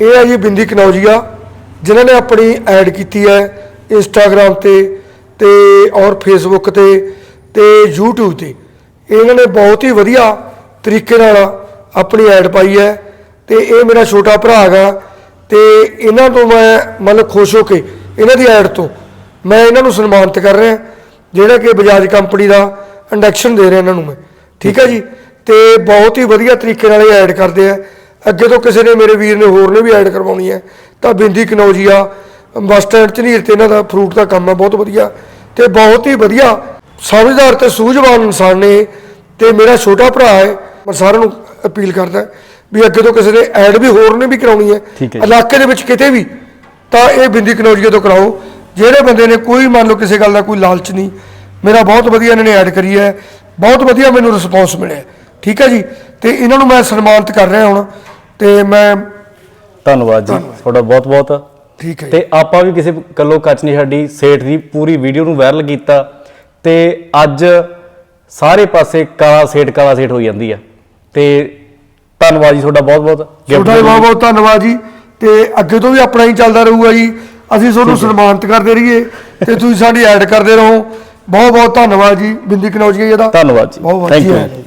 ਇਹ ਹੈ ਜੀ ਬਿੰਦੀ ਕਨੌਜੀਆ, ਜਿਨ੍ਹਾਂ ਨੇ ਆਪਣੀ ਐਡ ਕੀਤੀ ਹੈ ਇੰਸਟਾਗ੍ਰam ਤੇ ਤੇ ਔਰ ਫੇਸਬੁੱਕ ਤੇ ਤੇ YouTube ਤੇ। ਇਹਨਾਂ ਨੇ ਬਹੁਤ ਹੀ ਵਧੀਆ ਤਰੀਕੇ ਨਾਲ ਆਪਣੀ ਐਡ ਪਾਈ ਹੈ ਤੇ ਇਹ ਮੇਰਾ ਛੋਟਾ ਭਰਾ ਹੈਗਾ ਤੇ ਇਹਨਾਂ ਤੋਂ ਮੈਂ ਮਤਲਬ ਖੁਸ਼ ਹੋ ਕੇ ਇਹਨਾਂ ਦੀ ਐਡ ਤੋਂ ਮੈਂ ਇਹਨਾਂ ਨੂੰ ਸਨਮਾਨਿਤ ਕਰ ਰਿਹਾ, ਜਿਹੜਾ ਕਿ ਬਜਾਜ ਕੰਪਨੀ ਦਾ ਇੰਡਕਸ਼ਨ ਦੇ ਰਿਹਾ ਇਹਨਾਂ ਨੂੰ ਮੈਂ। ਠੀਕ ਹੈ ਜੀ? ਤੇ ਬਹੁਤ ਹੀ ਵਧੀਆ ਤਰੀਕੇ ਨਾਲ ਇਹ ਐਡ ਕਰਦੇ ਆ। ਅੱਗੇ ਤੋਂ ਕਿਸੇ ਨੇ ਮੇਰੇ ਵੀਰ ਨੇ ਹੋਰ ਨੇ ਵੀ ਐਡ ਕਰਵਾਉਣੀ ਹੈ ਤਾਂ ਬਿੰਦੀ ਕਨੌਜੀਆ ਬੱਸ ਸਟੈਂਡ ਝਨੀਰ ਤੇ ਇਹਨਾਂ ਦਾ ਫਰੂਟ ਦਾ ਕੰਮ ਹੈ ਬਹੁਤ ਵਧੀਆ ਤੇ ਬਹੁਤ ਹੀ ਵਧੀਆ ਸਮਝਦਾਰ ਤੇ ਸੂਝਵਾਨ ਇਨਸਾਨ ਨੇ ਤੇ ਮੇਰਾ ਛੋਟਾ ਭਰਾ ਹੈ ਮੈਂ ਸਾਰਿਆਂ ਨੂੰ ਅਪੀਲ ਕਰਦਾ ਵੀ ਅੱਗੇ ਤੋਂ ਕਿਸੇ ਨੇ ਐਡ ਵੀ ਹੋਰ ਨੇ ਵੀ ਕਰਾਉਣੀ ਹੈ। ਇਲਾਕੇ ਦੇ ਵਿੱਚ ਕਿਤੇ ਵੀ ਤਾਂ ਇਹ ਬਿੰਦੀ ਕਨੌਜੀਆ ਤੋਂ ਕਰਾਓ। ਜਿਹੜੇ ਬੰਦੇ ਨੇ ਕੋਈ ਮੰਨ ਲਓ ਕਿਸੇ ਗੱਲ ਦਾ ਕੋਈ ਲਾਲਚ ਨਹੀਂ ਮੇਰਾ ਬਹੁਤ ਵਧੀਆ ਇਹਨਾਂ ਨੇ ਐਡ ਕਰੀ ਹੈ ਬਹੁਤ ਵਧੀਆ ਮੈਨੂੰ ਰਿਸਪੌਂਸ ਮਿਲਿਆ ਠੀਕ ਹੈ ਜੀ ਤੇ ਇਹਨਾਂ ਨੂੰ ਮੈਂ ਸਨਮਾਨਿਤ ਕਰ ਰਿਹਾ ਹੁਣ। ਤੇ ਮੈਂ ਧੰਨਵਾਦ ਜੀ ਤੁਹਾਡਾ ਬਹੁਤ ਬਹੁਤ। ਠੀਕ ਹੈ ਜੀ। ਤੇ ਆਪਾਂ ਵੀ ਕਿਸੇ ਕੱਲੋ ਕੱਚ ਨਹੀਂ ਸਾਡੀ ਸੇਠ ਦੀ ਪੂਰੀ ਵੀਡੀਓ ਨੂੰ ਵਾਇਰਲ ਕੀਤਾ ਤੇ ਅੱਜ ਸਾਰੇ ਪਾਸੇ ਕਾਲਾ ਸੇਠ ਕਾਲਾ ਸੇਠ ਹੋਈ ਜਾਂਦੀ ਆ। ਤੇ ਧੰਨਵਾਦ ਜੀ ਤੁਹਾਡਾ ਬਹੁਤ ਬਹੁਤ। ਤੁਹਾਡਾ ਵੀ ਬਹੁਤ ਬਹੁਤ ਧੰਨਵਾਦ ਜੀ। ਤੇ ਅੱਗੇ ਤੋਂ ਵੀ ਆਪਣਾ ਹੀ ਚੱਲਦਾ ਰਹੂਗਾ ਜੀ। ਅਸੀਂ ਤੁਹਾਨੂੰ ਸਨਮਾਨਿਤ ਕਰਦੇ ਰਹੀਏ ਤੇ ਤੁਸੀਂ ਸਾਡੀ ਐਡ ਕਰਦੇ ਰਹੋ। ਬਹੁਤ ਬਹੁਤ ਧੰਨਵਾਦ ਜੀ ਬਿੰਦੀ ਕਨੌਜੀਆ ਜੀ ਦਾ। ਧੰਨਵਾਦ ਜੀ। ਬਹੁਤ ਬਹੁਤ ਥੈਂਕ ਯੂ।